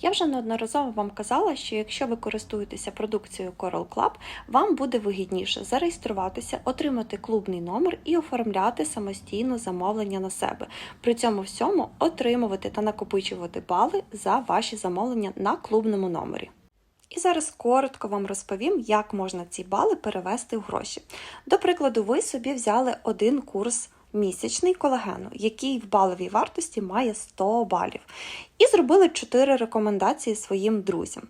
Я вже неодноразово вам казала, що якщо ви користуєтеся продукцією Coral Club, вам буде вигідніше зареєструватися, отримати клубний номер і оформляти самостійно замовлення на себе. При цьому всьому отримувати та накопичувати бали за ваші замовлення на клубному номері. І зараз коротко вам розповім, як можна ці бали перевести в гроші. До прикладу, ви собі взяли один курс місячний колагену, який в баловій вартості має 100 балів. І зробили 4 рекомендації своїм друзям.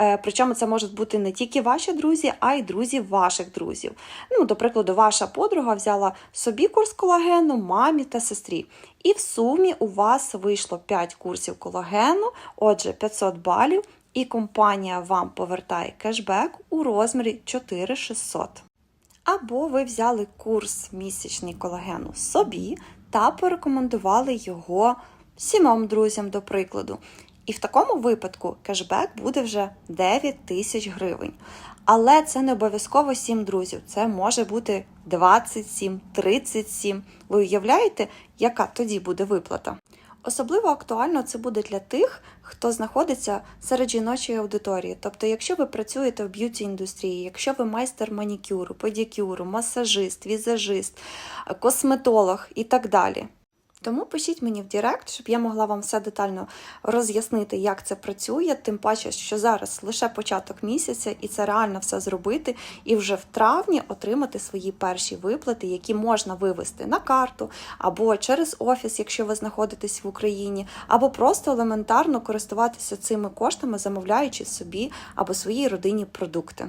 Е, Причому це можуть бути не тільки ваші друзі, а й друзі ваших друзів. Ну, до прикладу, ваша подруга взяла собі курс колагену, мамі та сестрі. І в сумі у вас вийшло 5 курсів колагену, отже, 500 балів, і компанія вам повертає кешбек у розмірі 4600. Або ви взяли курс місячний колагену собі та порекомендували його сімом друзям, до прикладу. І в такому випадку кешбек буде вже 9 тисяч гривень. Але це не обов'язково 7 друзів, це може бути 27, 37. Ви уявляєте, яка тоді буде виплата? Особливо актуально це буде для тих, хто знаходиться серед жіночої аудиторії. Тобто, якщо ви працюєте в б'юті індустрії, якщо ви майстер манікюру, педикюру, масажист, візажист, косметолог і так далі. Тому пишіть мені в Директ, щоб я могла вам все детально роз'яснити, як це працює. Тим паче, що зараз лише початок місяця, і це реально все зробити, і вже в травні отримати свої перші виплати, які можна вивести на карту, або через офіс, якщо ви знаходитесь в Україні, або просто елементарно користуватися цими коштами, замовляючи собі або своїй родині продукти.